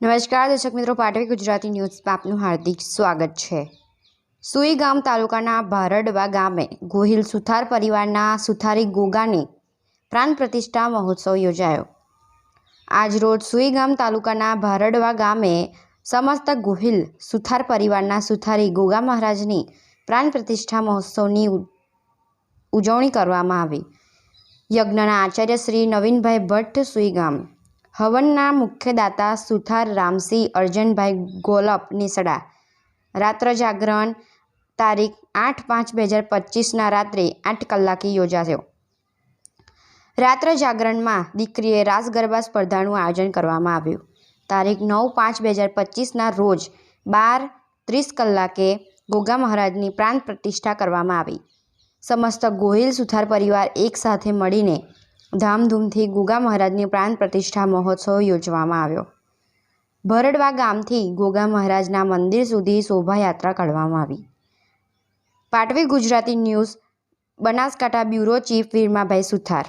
નમસ્કાર, દર્શક મિત્રો. પાટવી ગુજરાતી ન્યૂઝમાં આપનું હાર્દિક સ્વાગત છે. સુઈ ગામ તાલુકાના ભારડવા ગામે ગોહિલ સુથાર પરિવારના સુથારી ગોગાની પ્રાણ પ્રતિષ્ઠા મહોત્સવ યોજાયો. આજરોજ સુઈ ગામ તાલુકાના ભારડવા ગામે સમસ્ત ગોહિલ સુથાર પરિવારના સુથારી ગોગા મહારાજની પ્રાણ પ્રતિષ્ઠા મહોત્સવની ઉજવણી કરવામાં આવી. યજ્ઞના આચાર્ય શ્રી નવીનભાઈ ભટ્ટ સુઈગામ હવનના મુખ્યદાતા સુથાર રામસિંહ, અર્જનભાઈ ગોલપ નીસડા. રાત્ર જાગરણ તારીખ આઠ પાંચ બે હજાર પચીસના રાત્રે આઠ કલાકે યોજાયો. રાત્ર જાગરણમાં દીકરીએ રાસ ગરબા સ્પર્ધાનું આયોજન કરવામાં આવ્યું. તારીખ નવ પાંચ બે હજાર પચીસના રોજ બાર ત્રીસ કલાકે ગોગા મહારાજની પ્રાણ પ્રતિષ્ઠા કરવામાં આવી. સમસ્ત ગોહિલ, સુથાર પરિવાર એકસાથે મળીને ધામધૂમથી ગોગા મહારાજની પ્રાણ પ્રતિષ્ઠા મહોત્સવ યોજવામાં આવ્યો. ભરડવા ગામથી ગોગા મહારાજના મંદિર સુધી શોભાયાત્રા કાઢવામાં આવી. Patvi Gujarati news, Banaskantha bureau chief Viramabhai Suthar.